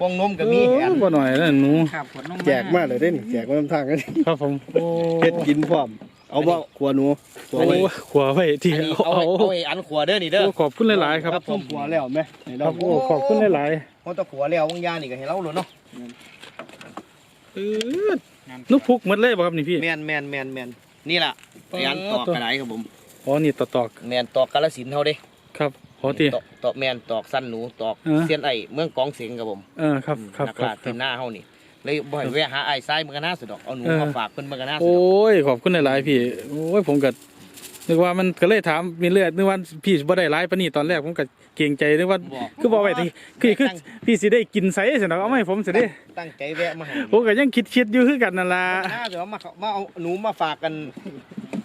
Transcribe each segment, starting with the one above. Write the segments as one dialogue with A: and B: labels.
A: บ้องนมก็มี
B: โอ้
A: แอน
B: บ่หน่อยแล้วหนู
C: ครับขวดนม
D: แจกมาเลยเด้นแจกมาทำทางกัน
B: ครับผมโอ้
D: เฮ็ดกินพร้อม เอาบ่ขัวหนูขัว
B: โอ้
D: ไว้
B: ขวาไว้ที่
A: อันนี้
B: เอา
A: เอา
B: เอา
A: ไว้เอาไว้อันขวเด้อนี่เด้อ
B: โอ้ขอบคุณหลายๆครับ
A: ครับผม
D: ขัวแล้วไหมไหน
B: ค
D: เรา
B: รับโอ้ขอบคุณหลาย
A: เพราะตะขวแล้ววงยานี่ก็ให้เราเลยเนาะ
B: ๆเออนุกพุกหมดเลยบ่ครับนี่พี่
A: แมนแมนแมนแมนนี่ล่ะไอ้อันตอกกระไดครับผม
B: อ๋อนี่ตอตอก
A: แมนตอกกาลสินธุ์เฮาเด้
B: ครับ อ๋อที่
A: ตอกตอกแมนตอกสั้นหนูตอก
B: เออ
A: เสียนไอ้เมืองกองเสียงครับผม
B: เออครับครับ
A: นัก
B: ครั
A: ล่า
B: บค
A: ที
B: รับ
A: มหน้าเฮานี่เลยบ่ให้แวะหาไอ้ทรายเมืองกันหน้าสุดดอกเอาหนู
B: เออ
A: มาฝากเพิ่นเมืองกันหน้าสุด
B: โอ้
A: ดอก
B: ยขอบคุณหลายๆพี่โอ้ยผมก็นึกว่ามันก็เลยถามมีเลือดนึกว่าพี่บ่ได้หลายปานนี้ตอนแรกผมก็เกรงใจนึกว่า
A: บอก
B: คือบอกไว้ที่คือคือพี่สิได้กินไสสิเนาะเอามาให้ผมสิเด้
A: ตั้งใจแวะมาให้
B: ผมก็ยังคิดๆอยู่คือกันนั่นล่ะ
A: หน้าเดี๋ยวมามาเอาหนูมาฝากกัน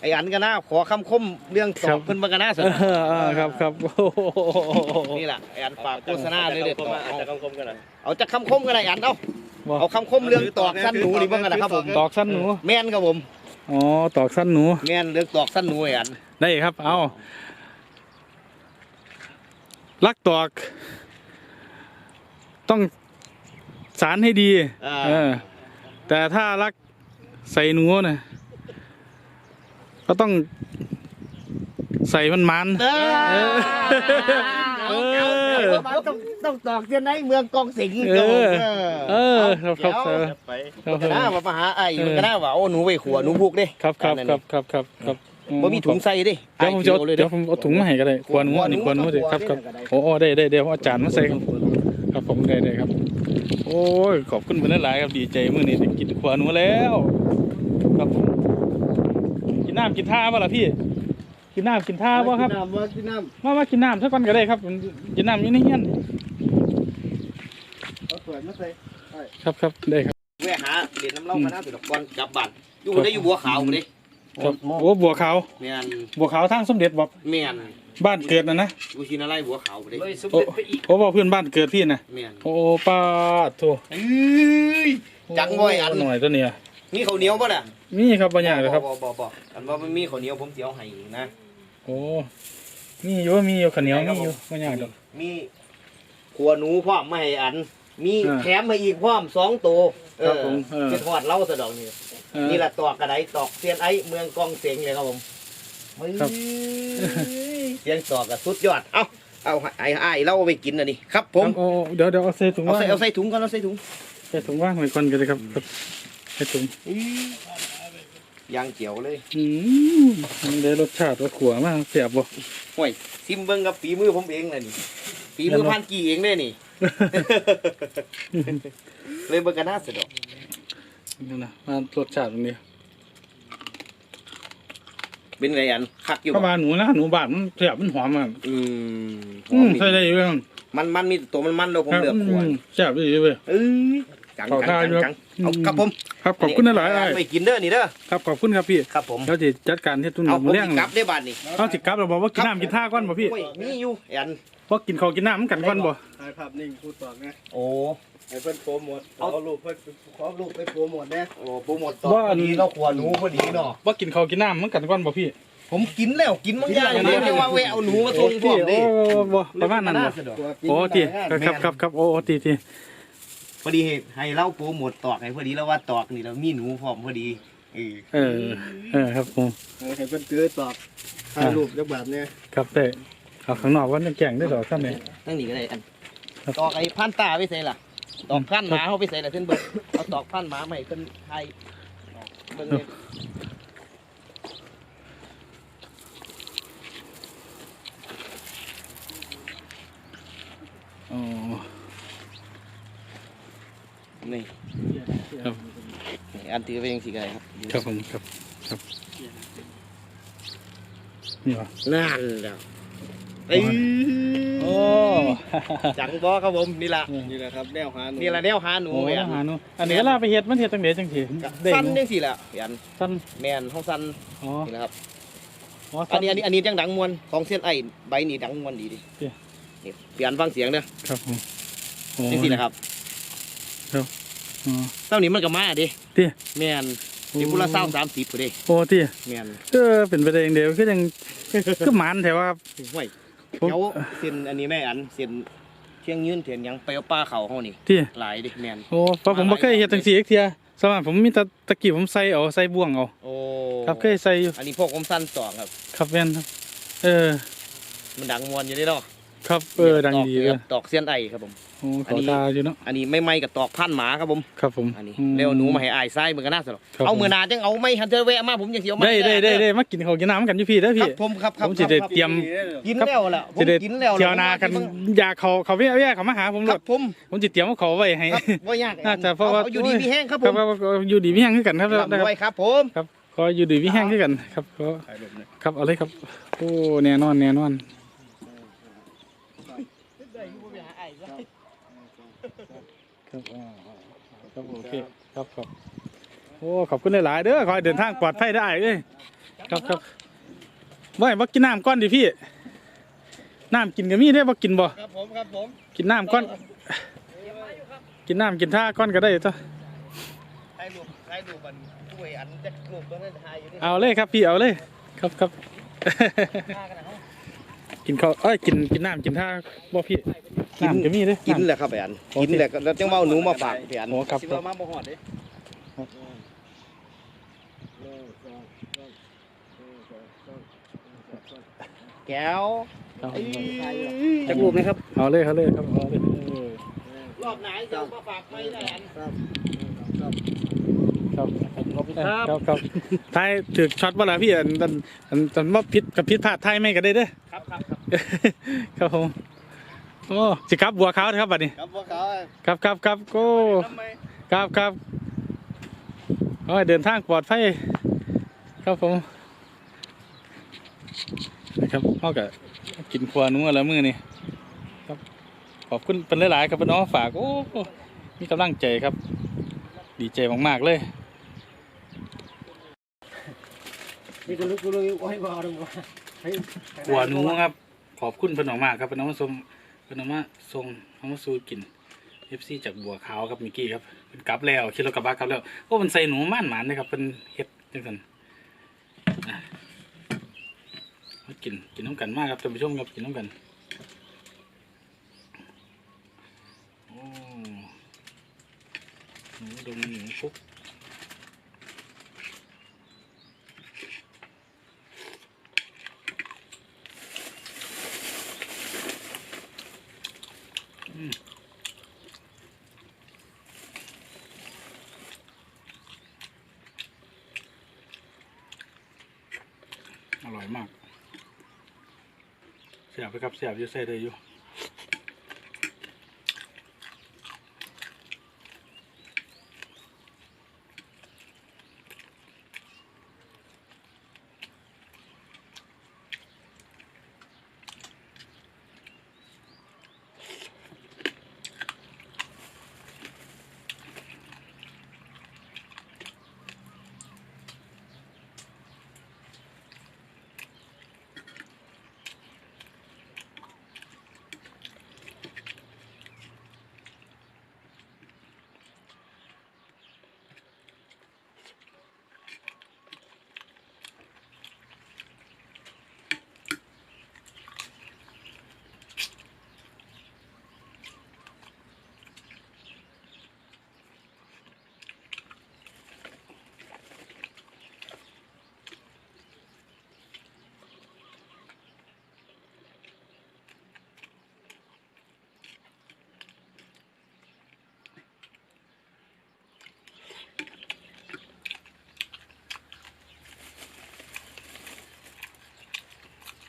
A: ไอ้อันกันหน้าขอคำคมเรื่องต
B: ครั
A: อบกเพิ่นเมืองกันหน้าสุด
B: เออเออครับครับโอ้โห
A: นี่แหละไอ้อันฝากโฆษณาเลยเด็ดตอกเอา
D: จะคำคมกันหน่อย
A: เอาจากคำคมกันไอ้อันเอา
B: บ่
A: เอาคำคมเรื่องตอกสั้นหนูนี่เบิ่งกันนะครับผม
B: ตอกสั้นหนู
A: แม่นครับผม
B: อ๋อตอกสั้นหนู
A: แม่นเรื่องตอกสั้นหนูไอ้อัน
B: ได้ครับ เอาลักตอก ต้องสารให้ดี
A: อ่า
B: เออแต่ถ้ารักใส่หนูนะ ก็ต้องใส่มันมัน
A: เอ
B: เออ
A: เออต้องต้องตอกเสียนในเมืองกองสิงห์
B: เออ
A: ครับผม
B: เออครับครับ
A: เดี๋ยว
B: ครับ
D: ไป
B: ครับ
A: มันก็น่าว่ามาหาไอ้มันก็น่าว่าโอ้หนูไปขัวหนูพุกเด้
B: ครับครับ
A: อันนั้น
B: ครับครับครับครับ
A: บ่มีถุงใส่เด้
B: เดี๋ยวผมจะเอา
A: ไอ้เลย
B: เดี๋
A: เด้
B: ยวผมเอาถุงมาให้ก็ได้ควรหัวอันนี้ควรหัวเดี๋ยวครับครับโอ้โอ้ได้ได้เดี๋ยวเอาจานมาใส่ครับครับผมได้ได้ครับ โอ้ยขอบคุณเพื่อนหลายครับดีใจมื้อนี้ได้กินขวานหัวแล้วครับผมกิ นน้ำกินท่าบ่ล่ะพี่ กินน้ำกินท่าบ่ครับ
D: กินน้ำว่ากินน้
B: มามากินน้ำสักก่อนก็ได้ครับกินน้ำอยู่ในเฮียนำ
D: เอาถ้วยมาใส่
B: ครับครับได้ครับ
A: แวะหาเด่นน้ำเล่ากันหน้าสุดดอกบอลกลับบ้านอยู่ได้อยู่บัวขาวเด้
B: ครับโอ้บัวขาว
A: แม่น
B: บัวขาวทางสมเด็จบอก
A: แม่น
B: บ้านเกิดนะนะ
A: อยู่ที่นาไรบัวขาวเด้
B: โอ้โอ้บอกเพื่อนบ้านเกิดพี่นะ
A: แม่น
B: โอ้ป้าดโถ
A: เอ้ยจังบ่อยอัน
B: หน่อยตัวเนี้ย
A: มีข้าวเหนียวบ่ล่ะ
B: มีครับปัญญากเลยครับ
A: บ่บ่บ่อันว่ามันมีข้าวเหนียวผมสิเอาให้นะ
B: โอ้ มีอยู่มีอยู่ข้าวเหนียวมีอยู่ปัญญากดอก
A: มีขัวหนูพร้อมมาให้อัน มี
B: อ่า
A: แถมมาอีกพร้อมสองตัวเอ
B: ครับ
A: อ
B: ผมเออ
A: จะทอดเล่าสะดอกนี่
B: เออ
A: นี่แหละตอกกระไดตอกเซียนไอ้เมืองกองเสียงเลยครับผม
B: ครับ
A: เสียงตอกกับสุดยอด เอาเอาไอ้ไอ้เราเอาไปกินนะนี่ครับผม
B: ครับโอ้เดี๋ยวเดี๋ยวเอาใส่ถุง
A: เอา
B: ว่าง
A: ใส่เอาใส่ถุงก่อนเอาใส่ถุง
B: ใส่ถุงว่างไว้ก่อนก็ได้ครับครับใส่ถุง
A: ยางเกี่ยวเลย
B: อืมมันได้รสชาติว่าขัวมากเสียบบ่
A: ห่วยซิมเบิ้งกับฝีมือผมเองเลยนี่ฝีมือพันกี่เองเลยนี่ เลยเบิ้งกันหน้าสะดอก
B: นี่นะมารสชาติตรงนี้
A: เป็นไงอันคักอยู่
B: เข้ามาหนูนะหนูบาดมันเสียบมันหอมมาก
A: อืม
B: อืมใส่ได้อยู่เว้ย
A: มันมันมีตัวมันมันๆเราผมเลือกขวด
B: มเสียบได้อยู่เว้ย
A: เอ้ยจัง
B: ขอ
A: จั
B: ทางนอยู่
A: จังเอาครับผม
B: ครับขอบคุณหลายๆอ้าย
A: ไปกินเด้อนี่เด้อ
B: ครับขอบคุณครับพี่
A: ครับผม
B: เราจะจัดการที่ตุ้นห
A: เอา
B: มู
A: ผม
B: เลี้ยง
A: สิกลับได้บาทนี่
B: เอาสิกลับเราบอกว่ากินน้ำกินท่าก่อนบ่พี่
A: โอ้ยมีอยู่อัน
B: เพราะกินข้าวกินน้ำมันกันก่อนบ่
D: ถ่ายภาพนิ่งพูดต่อไง
A: โอ้
D: ให้เพิ่นโปรโมทเอารูปเพิ่นขอรูปไปโปรโมทแน่
A: โอ้โปรโมทต่อพอดีเราขวหนูพอดีเนาะ
B: ว่ากินข้าวกินน้ำมันกันก่อนบ่พี่
A: ผมกินแล้วกินบางอย่างเลยไม่ว่าแวะเอาหนูมาทงพร้อมดิ
B: โอ้บ่ประมาณนั้นบ่
D: ตัวกิน
B: โอ้ที
D: ได้
B: ครับครับครับโอ้ทีที
A: พอดีให้เล่าโปรโมทตอกให้พอดีแล้วว่าตอกนี่เรามีหนูพร้อมพอดีเออ
B: เออ เออครับผม
D: ให้เพิ่นถือตอบถ่ายรูปจักแบบเนี้ย
B: ครับแต่เอาข้างนอกว่าน้ำแกงได้ดอกซ้ำเนี่ย
A: ตั้งนี่ก็ได้อัน
B: ครับ
A: ตอกไอ้พันตาไปใส่ล่ะตอกพันหมาเขาไปใส่ล่ะเส้นเบิดเอาตอกพันหมาใหม่เพิ่นไทยเบิ่งเลย
B: อ๋อ
A: นี่
B: ครับ
A: นี่อันถือไปยังสีกันครับ
B: ครับผมครับครับนี่วะ
A: นั่นแล้วเอ้ย
B: โอ้
A: จังบ่ครับผมนี่ล่ะ
D: นี่แหละครับแนวหาหนู
A: นี่ล่ะแนวหาหนู
B: โอ้
A: แม่
B: ยหาหนูอันนี้เวลาไปเฮ็ดมันเฮ็ดจังไดจังซี่ได้
A: สั้น
B: หนู
A: จังสิล่ะยัน
B: สั้น
A: แม่นห้องสั้น
B: อ๋อ
A: นี่นะครับ
B: อ๋อ
A: อั
B: สั้
A: นนี้อันนี้อันนี้จังดังมวนของเส้นไอ้ใบนี่ดังมวนดีดิ
B: เตี้ย
A: นี่เปลี่ยนฟังเสียงเด้อ
B: ครับผมโอ้
A: จังสินะครับ
B: อ๋อ
A: เท่านี้มันก็มาดิ
B: เตี้ย
A: แม่นนี่พุละเศร้าสามสิบพอดี
B: โอ้ที่
A: แม่น
B: เออเป็นไปได้อย่างเดียวคือยังคือหมันแต่ว่า
A: ห่วย
B: ผม
A: เดี๋ยวเส้นอันนี้แม่อันเส้นแขชียงยืนเถียนหยังไปเอาปลาเขาเฮานี่
B: ที่
A: หลายดิแม่น
B: โอ้เพราะผมบ่เคยเฮ็ดจังซี่อีกเที่ยสมัยผมมีแต่ตะกี้ผมใส่เอาใส่บ่วงเอา
A: โอ้
B: ครับเคยใส่อยู่
A: อันนี้พวกผมสั้นสองครับ
B: ครับแม่นครับเออ
A: มันดังมวนอยู่เด้เนาะ
B: ครับเออดังดี
A: ต
B: เล
A: อก
B: ย
A: ตอกเสียนไอครับผม
B: โอ้
A: อั
B: เขา
A: นนี้
B: ตาอยู่เนาะ
A: อันนี้ไม่ไม่กับตอกพันหมาครับผม
B: ครับผม
A: อันนี้
B: อืม
A: เร็วหนูมาให้อายไส้มันก็น่าสนุก
B: ครับ
A: เอา
B: ผม
A: มือหนาจังเอาไม่ฮันเทอร์แวะมาผมยังเสียวมา
B: ได้ได้ได้ได้มากินข้าวกินน้ำกันอยู่พี่เด้อ
A: ค
B: พี่
A: รับผมครับครับ
B: ผมสิได้
A: ครับ
B: เตรียม
A: กินแล้วแหละผม
B: จะได้
A: กินแล้ว
B: เที่ยวนากันอยากเขาเขาแว่แว่เขามาหาผม
A: ค
B: ร
A: รับ
B: ถ
A: ผม
B: ผมสิเตรียมเอาเขาไว้ให้
A: ครับว่ายาก
B: น่าจะเพราะว่า
A: ออยู่ดีมีแห้งครับผ
B: ครับ
A: ม
B: ครับอยู่ดีพี่แห้งคือกันครับ
A: ลำ
B: นะครับ
A: ไว้ครับผม
B: ครับขออยู่ดีพี่แห้งคือกันครับขอครับเอาเลยครับโอ้แน่นอนแน่นอน ครับอ่าครับโอเคครับครับโอ้ขอบคุณหลายๆเด้อขอให้เดินทางปลอดภัยได้เอ้ยครับครับบ่ให้บ่กินน้ำก้อนดิพี่น้ำกินก็มีได้อบ่กินบ่
A: ครับผมครับผม
B: กินน้ำก้อน กินน้ำกินท่าก้อนก็ได้ตัว
A: ถ่ายรูปถ่ายรูปมันช่วยอันจะรูปตัวนั้นถ่ายอยู่นี่
B: เอาเลยครับพี่เอาเลย ครับครับ กินข้าวเอ้ยกินกินน้ำกินท่าบ่พี่น้ำก็มีเด้อ
A: กินำแหละครับไอ้อัน
B: โอเค
A: กินแหละแล้วจังว่าเอาหนูมาฝากพี่อัน
B: โอ้ครับ
A: สิ
B: ครั
A: ว่า
B: บ
A: มาบ่ฮอดเด้แก้ว
B: เอา
A: จะรูปไหมครับ
B: เอาเลยเอาเลยครับเอาเลยเออ
A: รอบไหนจะเอามาฝากไม่ได้อัน
B: ครับ
A: ขอบคุณครับ
B: ครับครับท้ายถือช็อตบ่ล่ะพี่อันอันอันอันว่าผิดกับผิดพลาดท้ายไม่ก็ได้เด้อ
A: ครับครับครับ
B: ครับผมโอ้สิครับบัวขาวนะครับบัดนี้
A: ครับพวกเขา
B: ครับครับครับโอ้
A: ทำไม
B: ครับครับโอ้ยเดินทางปลอดภัยครับผมนะครับเขาก็กินครัวหนู้แล้วมื้อนี้ครับขอบคุณเป็นหลายๆครับพี่น้องฝากโอ้มีกำลังใจครับ ดีใจมากๆเลย
D: นี่ก็ลึกก็เลยโอ้ยบ่เอาดอกให้
B: ครัวหนู้ครับ ขอบคุณพี่น้องมากครับพี่น้องมาส่งพี่น้องมาส่งน้องมาสู้กินเอฟซีจากบัวขาวครับมิกกี้ครับเป็นกลับแล้วคิดเรถกลับบ้านกลับแล้วโอ้มันใส่หนูม่านหมานเลยครับเป็นเฮ็ดจังสันอะมากินกินน้ำกันมากครับท่านผู้ชมครับกินน้ำกันโอ้หนูดมหนูฟุกอร่อยมากเสียบไปครับเสียบอยู่ใส่ได้อยู่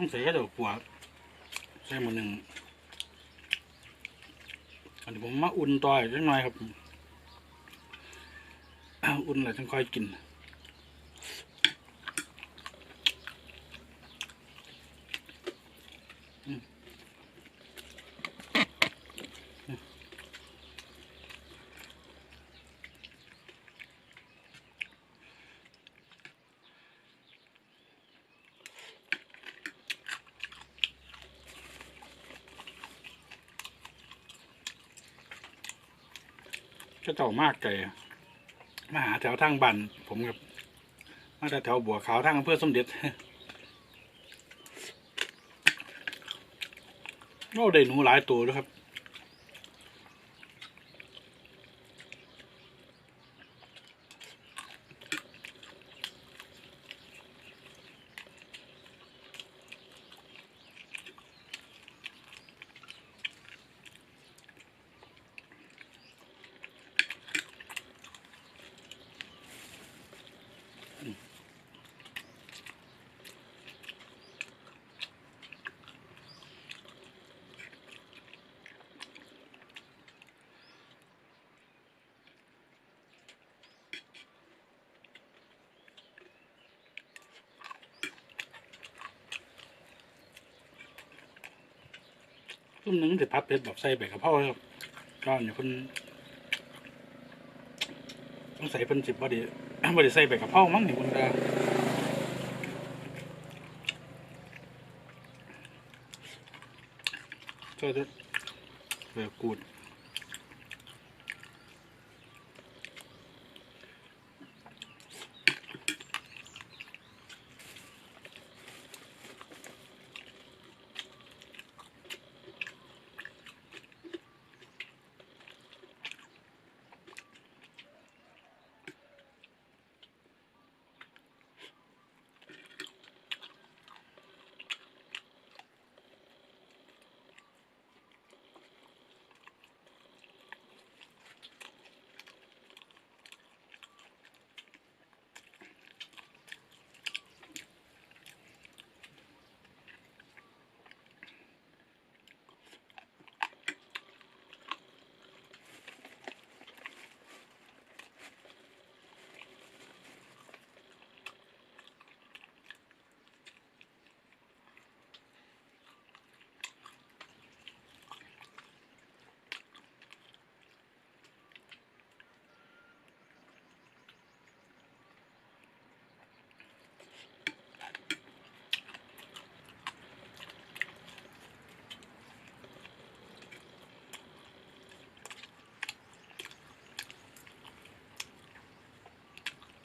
B: ต้องใส่แค่ดอกปัวใส่หมดหนึ่งอันนี้ผมมาอุ่นต่อยจังหน่อยครับอุ่นแล้วจังค่อยกิน ก็เจ้ามากไก่มาหาแถวทางบันผมกับมาแถวบัวขาวทางอำเภอสมเด็จโอ้ได้หนูหลายตัวด้วครับ ตุ้มหนึงจะพัดเพชรแบบใส่ใบกะเพราครับก้อนอยู่เพิ่นต้องใส่เพิ่นจิบบ่ได้บ่ได้ใส่ใบกะเพรามั้งเนี่คุณตาช่วยด้วยเบือกูด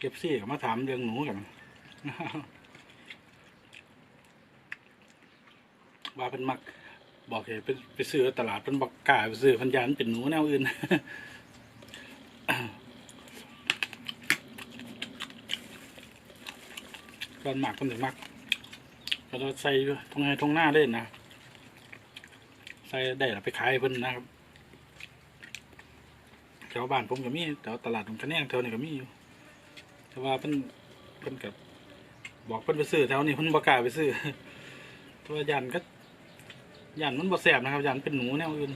B: เก็บซี่ก็มาถามเรื่องหนูกันว่าเป็นมัก บอกให้ไปไปซื้อตลาดเป็นบักกาไปซื้อพันยานเป็นหนูแนวอื่นก่อนหมักคนถึงมักก็จะใส่ทงไงทงหน้าเล่นนะใส่ได้แล้วไปขายเพิ่นนะครับแถวบ้านผมก็มีแถวตลาดตรงคะแนนแถวนี้ก็มีอยู่ แต่ว่าเพิ่นเพิ่นกับบอกเพิ่นไปซื้อแถวนี้เพิ่นบ่กล้าไปซื้อแต่วายันก็ยันมันบ่แสบนะครับยันเป็นหนูแนวอื่น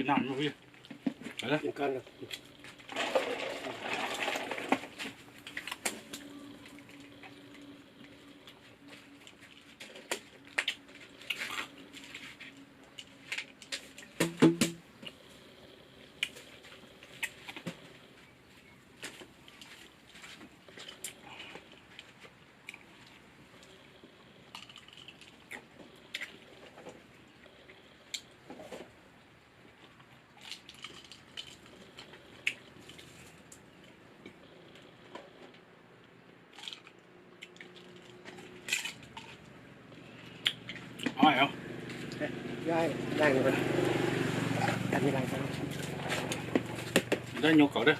B: กินน้ำมาพี่ไปเลย
D: กินกันครับ ได้ได้เลยอันนี้ได้ครับ
B: ได้ยกเขาเด้อ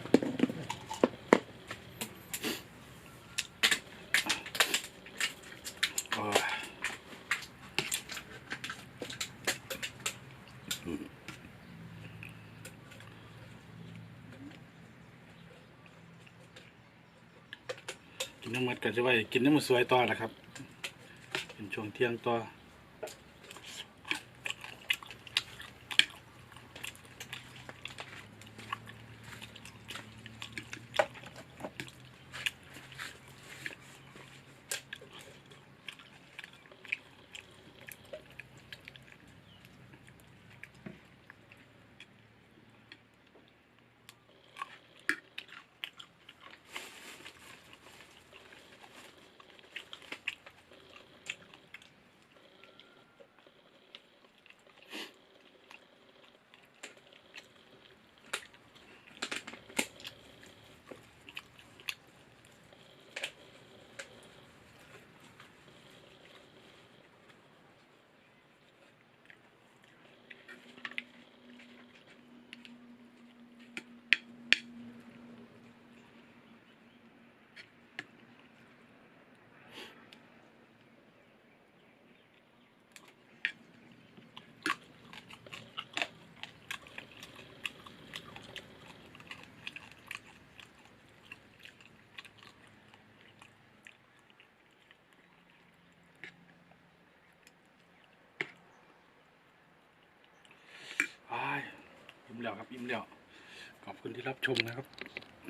B: โอ้ยกินน้ำมันกันจะไว้กินน้ำมันสวยต่อนะครับ เป็นช่วงเที่ยงต่อ แล้วครับอิ่มแล้วขอบคุณที่รับชมนะครับ